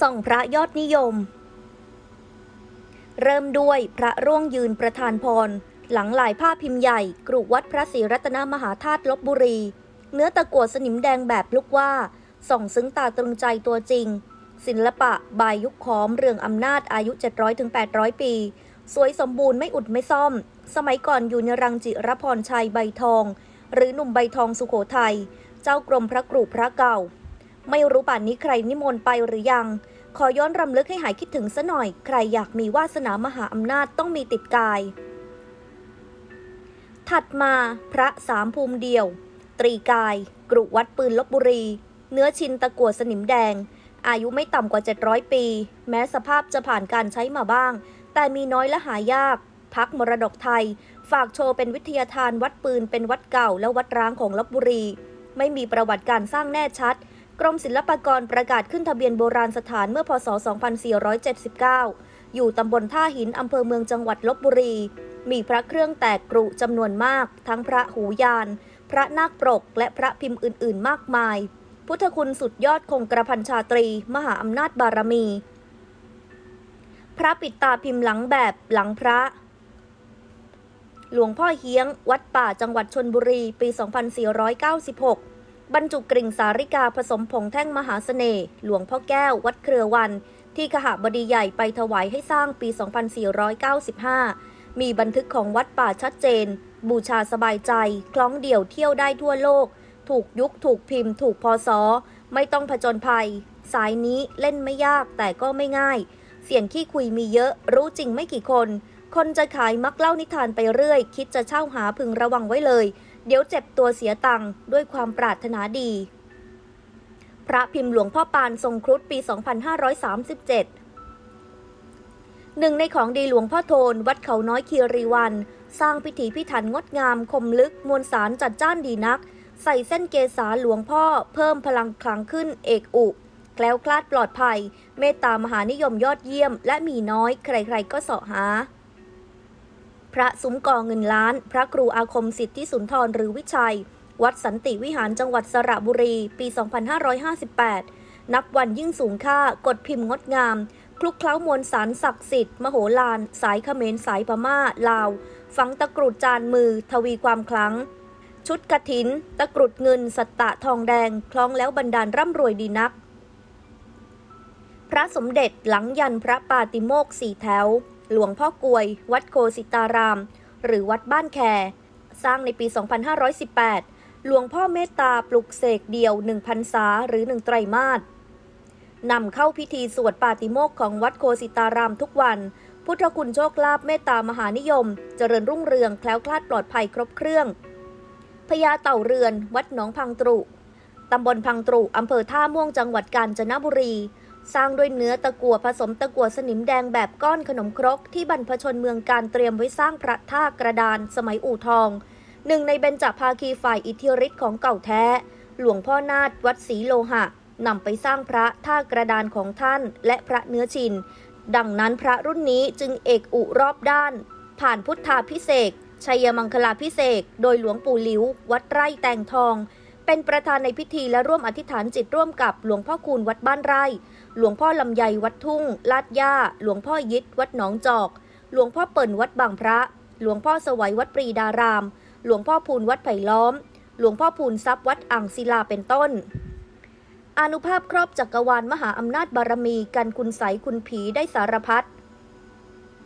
ส่องพระยอดนิยม เริ่มด้วยพระร่วงยืนประธานพร หลังหลายผ้าพิมพ์ใหญ่กรุวัดพระศรีรัตนมหาธาตุลบบุรี เนื้อตะกั่วสนิมแดงแบบลูกว่า ส่องซึ้งตาตรึงใจตัวจริง ศิลปะบายยุคขอมเรืองอำนาจอายุ 700-800 ปี สวยสมบูรณ์ไม่อุดไม่ซ่อม สมัยก่อนอยู่ในรังจิรพรชัยใบทอง หรือหนุ่มใบทองสุโขทัยเจ้ากรมพระกรุพระเก่า ไม่รู้ป่านนี้ใครนิมนต์ไปหรือยัง ขอย้อนรำลึกให้หายคิดถึงซะหน่อย ใครอยากมีวาสนามหาอำนาจต้องมีติดกาย ถัดมาพระสามภูมิเดียว ตรีกาย กรุวัดปืนลบบุรี เนื้อชินตะกัวสนิมแดง อายุไม่ต่ำกว่า 700 ปี แม้สภาพจะผ่านการใช้มาบ้าง แต่มีน้อยและหายากพักมรดกไทย ฝากโชว์เป็นวิทยาทานวัดปืนเป็นวัดเก่าและวัดร้างของลบบุรี ไม่มีประวัติการสร้างแน่ชัด กรมศิลปากรประกาศขึ้นทะเบียนโบราณสถานเมื่อพศ 2479 อยู่ตำบลท่าหินอำเภอเมืองจังหวัดลบบุรี มีพระเครื่องแตกกรุจำนวนมาก ทั้งพระหูยาน พระนาคปรก และพระพิมพ์อื่น ๆ มากมาย พุทธคุณสุดยอดคงกระพันชาตรี มหาอำนาจบารมี พระปิดตาพิมพ์หลังแบบหลังพระ หลวงพ่อเฮียง วัดป่าจังหวัดชนบุรี ปี 2496 บรรจุกริ่งสาริกาผสมผงแท่งมหาเสน่ห์หลวงพ่อแก้ววัดเครือวัน ที่ขหบดีใหญ่ไปถวายให้สร้างปี 2495 มีบันทึกของวัดป่าชัดเจน บูชาสบายใจ คล้องเดี่ยวเที่ยวได้ทั่วโลก ถูกยุคถูกพิมพ์ ถูกพศไม่ต้องผจญภัย สายนี้เล่นไม่ยากแต่ก็ไม่ง่าย เสียงขี้คุยมีเยอะ รู้จริงไม่กี่คน คนจะขายมักเล่านิทานไปเรื่อย คิดจะเช่าหาพึงระวังไว้เลย เดี๋ยวเจ็บตัวเสียตังค์ด้วยความปรารถนาดี พระพิมพ์หลวงพ่อปานทรงครุฑปี 2537 หนึ่งในของดีหลวงพ่อโทน วัดเขาน้อยคีรีวัน สร้างพิธีพิถันงดงามคมลึกมวลสารจัดจ้านดีนัก ใส่เส้นเกษาหลวงพ่อ เพิ่มพลังคลังขึ้นเอกอุแคล้วคลาดปลอดภัย เมตตามหานิยมยอดเยี่ยม และมีน้อยใครๆก็เสาะหา พระซุ้มกองเงินล้าน พระครูอาคมสิทธิสุนทรหรือวิชัย วัดสันติวิหารจังหวัดสระบุรี ปี 2558 นับวันยิ่งสูงค่ากดพิมพ์งดงาม คลุกเคล้ามวลสารศักดิ์สิทธิ์ มโหฬารสายเขมรสายพม่า ลาว ฝังตะกรุดจานมือ ทวีความคลัง ชุดกระถิน ตะกรุดเงิน สัตตะทองแดง คล้องแล้วบรรดาลร่ำรวยดีนัก พระสมเด็จหลังยันพระปาติโมกสี่แถว หลวงพ่อกวย วัดโคสิตาราม หรือวัดบ้านแค สร้างในปี 2518 หลวงพ่อเมตตาปลุกเสกเดียวหนึ่งพันษาหรือหนึ่งไตรมาสนำเข้าพิธีสวดปาติโมกข์ของวัดโคสิตารามทุกวัน พุทธคุณโชคลาภเมตตามหานิยม เจริญรุ่งเรืองแคล้วคลาดปลอดภัยครบเครื่องพญาเต่าเรือน วัดหนองพังตรุ ตำบลพังตรุ อำเภอท่าม่วงจังหวัดกาญจนบุรี สร้างด้วยเนื้อตะกั่วผสมตะกั่วสนิมแดงแบบก้อนขนมครกที่บรรพชนเมืองการเตรียมไว้สร้างพระท่ากระดานสมัยอู่ทอง หนึ่งในเบญจภาคีฝ่ายอิทธิฤทธิ์ของเก่าแท้ หลวงพ่อนาฏวัดศรีโลหะนำไปสร้างพระท่ากระดานของท่าน และพระเนื้อชิน ดังนั้นพระรุ่นนี้จึงเอกอุรอบด้าน ผ่านพุทธาพิเศษชัยมังคลาพิเศษโดยหลวงปู่หลิว วัดไร่แตงทอง เป็นประธานในพิธีและร่วมอธิษฐานจิตร่วมกับหลวงพ่อคูณวัดบ้านไร่ หลวงพ่อลำไยวัดทุ่ง ลาดย่า หลวงพ่อยิดวัดหนองจอก หลวงพ่อเปิ่นวัดบางพระ หลวงพ่อสวัยวัดปรีดาราม หลวงพ่อพูนวัดไผ่ล้อม หลวงพ่อพูนทรัพย์วัดอ่างศิลาเป็นต้นอนุภาพครอบจักรวาลมหาอำนาจบารมี กันคุณใสคุณผีได้สารพัด